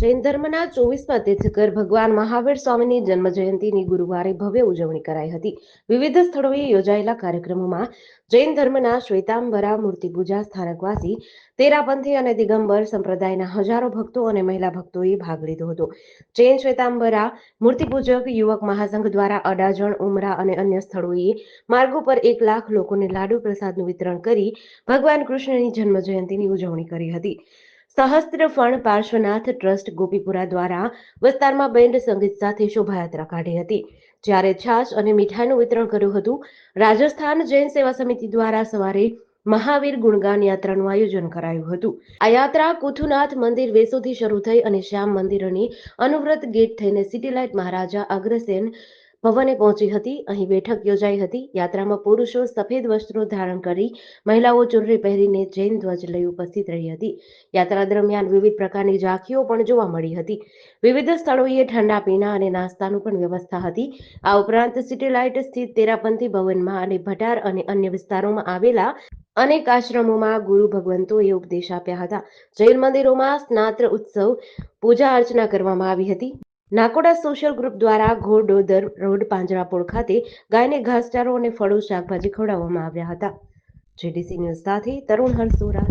જૈન ધર્મના ચોવીસમાં તીર્થકર ભગવાન મહાવીર સ્વામીની જન્મ જયંતિની ગુરુવારે ભવ્ય ઉજવણી કરાઈ હતી. વિવિધ સ્થળોએ યોજાયેલા કાર્યક્રમોમાં જૈન ધર્મના શ્વેતાંબરા, મૂર્તિ પૂજા, સ્થાનકવાસી, તેરાપંથી અને દિગંબર સંપ્રદાયના હજારો ભક્તો અને મહિલા ભક્તોએ ભાગ લીધો હતો. જૈન શ્વેતાંબરા મૂર્તિપૂજક યુવક મહાસંઘ દ્વારા અડાજણ, ઉમરા અને અન્ય સ્થળોએ માર્ગો પર એક લાખ લોકોને લાડુ પ્રસાદનું વિતરણ કરી ભગવાન કૃષ્ણની જન્મ જયંતિની ઉજવણી કરી હતી. સહસ્ત્ર ફણ પાર્શ્વનાથ ટ્રસ્ટ ગોપીપુરા દ્વારા વિસ્તારમાં બેન્ડ સંગીત સાથે શોભાયાત્રા કાઢી હતી. જ્યારે છાશ અને મીઠાઈનું વિતરણ કર્યું હતું, રાજસ્થાન જૈન સેવા સમિતિ દ્વારા સવારે મહાવીર ગુણગાન યાત્રાનું આયોજન કરાયું હતું. આ યાત્રા કુથુનાથ મંદિર વેસોથી શરૂ થઈ અને શ્યામ મંદિરની અનુવ્રત ગેટ થઈને સિટી લાઇટ મહારાજા અગ્રસેન ભવને પહોંચી હતી, અહીં બેઠક યોજાઈ હતી. યાત્રામાં પુરુષો સફેદ વસ્ત્રો ધારણ કરી, મહિલાઓ ચુનરી પહેરીને જૈન ધ્વજ લઈ ઉપસ્થિત રહી હતી. યાત્રા દરમિયાન વિવિધ પ્રકારની ઝાંખીઓ પણ જોવા મળી હતી. વિવિધ સ્થળોએ ઠંડા પીણા અને નાસ્તાનું પણ વ્યવસ્થા હતી. આ ઉપરાંત સિટીલાઇટ સ્થિત તેરાપંથી ભવનમાં અને ભટાર અને અન્ય વિસ્તારોમાં આવેલા અનેક આશ્રમોમાં ગુરુ ભગવંતોએ ઉપદેશ આપ્યા હતા. જૈન મંદિરોમાં સ્નાત્ર ઉત્સવ, પૂજા અર્ચના કરવામાં આવી હતી. નાકોડા સોશિયલ ગ્રુપ દ્વારા ઘોડોદર રોડ પાંજરાપોળ ખાતે ગાયને ઘાસચારો અને ફળો શાકભાજી ખવડાવવામાં આવ્યા હતા. જેડીસી ન્યૂઝ સાથે તરુણ હરસોરા